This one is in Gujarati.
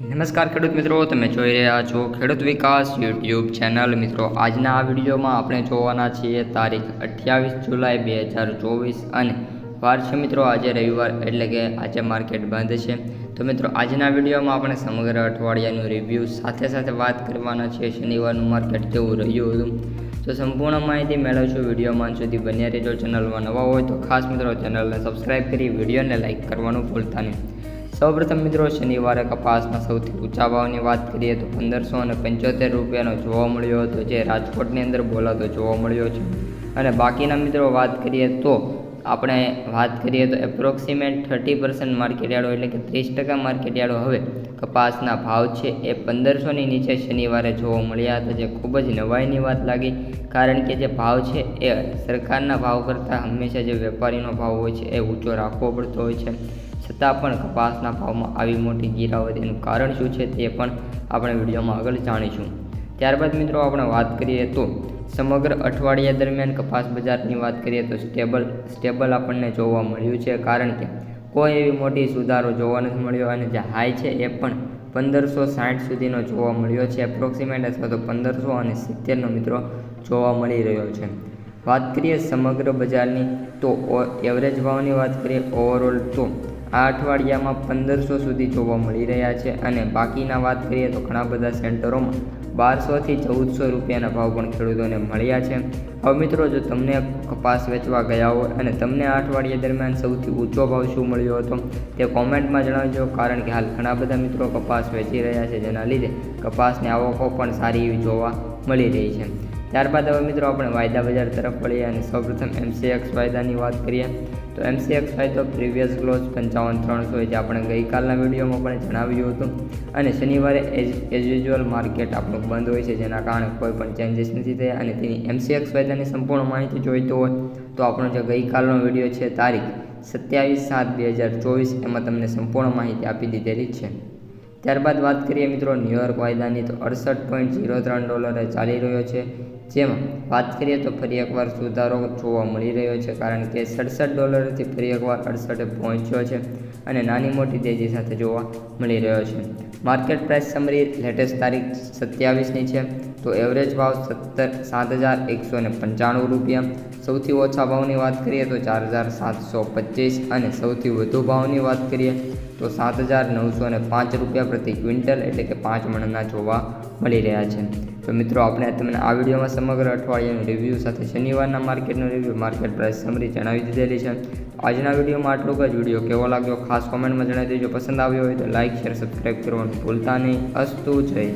નમસ્કાર ખેડૂત મિત્રો, તમે જોઈ રહ્યા છો ખેડૂત વિકાસ યુટ્યુબ ચેનલ. મિત્રો, આજના આ વિડીયોમાં આપણે જોવાના છીએ તારીખ અઠ્યાવીસ જુલાઈ બે હજાર ચોવીસ અને વાર છે મિત્રો, આજે રવિવાર એટલે કે આજે માર્કેટ બંધ છે. તો મિત્રો, આજના વિડીયોમાં આપણે સમગ્ર અઠવાડિયાનું રિવ્યૂ સાથે સાથે વાત કરવાના છીએ. શનિવારનું માર્કેટ કેવું રહ્યું હતું? તો સંપૂર્ણ માહિતી મેળવશું વિડીયોમાં સુધી બન્યા રહેજો. ચેનલમાં નવા હોય તો ખાસ મિત્રો, ચેનલને સબસ્ક્રાઈબ કરી વિડીયોને લાઇક કરવાનું ભૂલતા નહીં. સૌપ્રથમ મિત્રો શનિવારે કપાસના સૌથી ઊંચા ભાવની વાત કરીએ તો પંદરસો અને પંચોતેર રૂપિયાનો જોવા મળ્યો હતો, જે રાજકોટની અંદર બોલાતો જોવા મળ્યો છે. અને બાકીના મિત્રો વાત કરીએ તો આપણે વાત કરીએ તો એપ્રોક્સિમેટ થર્ટી પર્સન્ટ માર્કેટયાર્ડો એટલે કે ત્રીસ ટકા માર્કેટયાર્ડો હવે કપાસના ભાવ છે એ પંદરસોની નીચે શનિવારે જોવા મળ્યા હતા, જે ખૂબ જ નવાઈની વાત લાગી. કારણ કે જે ભાવ છે એ સરકારના ભાવ કરતાં હંમેશા જે વેપારીનો ભાવ હોય છે એ ઊંચો રાખવો પડતો હોય છે. છતાં પણ કપાસના ભાવમાં આવી મોટી ગિરાવટ એનું કારણ શું છે તે પણ આપણે વિડીયોમાં આગળ જાણીશું. ત્યારબાદ મિત્રો આપણે વાત કરીએ તો સમગ્ર અઠવાડિયા દરમિયાન કપાસ બજારની વાત કરીએ તો સ્ટેબલ સ્ટેબલ આપણને જોવા મળ્યું છે કારણ કે કોઈ એવી મોટી સુધારો જોવા નથી મળ્યો અને જે હાઈ છે એ પણ પંદરસો સાઠ સુધીનો જોવા મળ્યો છે. એપ્રોક્સિમેટ અથવા તો પંદરસો અને સિત્તેરનો મિત્રો જોવા મળી રહ્યો છે. વાત કરીએ સમગ્ર બજારની તો એવરેજ ભાવની વાત કરીએ ઓવરઓલ તો આ અઠવાડિયામાં પંદરસો સુધી જોવા મળી રહ્યા છે અને બાકીના વાત કરીએ તો ઘણા બધા સેન્ટરોમાં બારસોથી ચૌદસો રૂપિયાના ભાવ પણ ખેડૂતોને મળ્યા છે. હવે મિત્રો, જો તમને કપાસ વેચવા ગયા હોય અને તમને આ અઠવાડિયા દરમિયાન સૌથી ઊંચો ભાવ શું મળ્યો હતો, તે કોમેન્ટમાં જણાવજો, કારણ કે હાલ ઘણા બધા મિત્રો કપાસ વેચી રહ્યા છે, જેના લીધે કપાસની આવકો પણ સારી એવી જોવા મળી રહી છે. ત્યારબાદ હવે મિત્રો, આપણે વાયદા બજાર તરફ વળીએ અને સૌપ્રથમ એમસીએક્સ વાયદાની વાત કરીએ. તો એમસીએક્સ વાયદો પ્રીવિયસ ક્લોઝ પંચાવન ત્રણસો જે આપણે ગઈકાલના વિડીયોમાં પણ જણાવ્યું હતું. અને શનિવારે એઝ એઝ યુઝ્યુઅલ માર્કેટ આપણું બંધ હોય છે, જેના કારણે કોઈ પણ ચેન્જીસ નથી થયા અને તેની એમસીએક્સ વાયદાની સંપૂર્ણ માહિતી જોઈતો હોય તો આપણો જે ગઈકાલનો વીડિયો છે તારીખ સત્યાવીસ સાત બે હજાર ચોવીસ, એમાં તમને સંપૂર્ણ માહિતી આપી દીધેલી છે. ત્યારબાદ વાત કરીએ મિત્રો ન્યુયોર્ક વાયદાની, તો અડસઠ પોઈન્ટ ઝીરો ત્રણ ડોલરે ચાલી રહ્યો છે. જેમાં વાત કરીએ તો ફરી એકવાર સુધારો જોવા મળી રહ્યો છે, કારણ કે સડસઠ ડોલરથી ફરી એકવાર અડસઠે પહોંચ્યો છે અને નાની મોટી તેજી સાથે જોવા મળી રહ્યો છે. માર્કેટ પ્રાઇસ સમરી લેટેસ્ટ તારીખ સત્યાવીસની છે, તો એવરેજ ભાવ સત્તર સાત હજાર એકસો ને પંચાણું રૂપિયા. સૌથી ઓછા ભાવની વાત કરીએ તો ચાર હજાર સાતસો પચીસ અને સૌથી વધુ ભાવની વાત કરીએ તો સાત હજાર નવસો ને પાંચ રૂપિયા પ્રતિ ક્વિન્ટલ એટલે કે પાંચ મણના જોવા મળી રહ્યા છે. તો મિત્રો, આપણે તમને આ વિડીયોમાં સમગ્ર અઠવાડિયાનું રિવ્યૂ સાથે શનિવારના માર્કેટનું રિવ્યૂ માર્કેટ પ્રાઇસ સમરી જણાવી દીધેલી છે. આજના વિડીયોમાં આટલું જ. વીડિયો કેવો લાગ્યો? ખાસ કોમેન્ટમાં જણાવી દેજો. પસંદ આવ્યો હોય તો લાઇક શેર સબસ્ક્રાઈબ કરવાનું ભૂલતા નહીં. અસ્તુ જય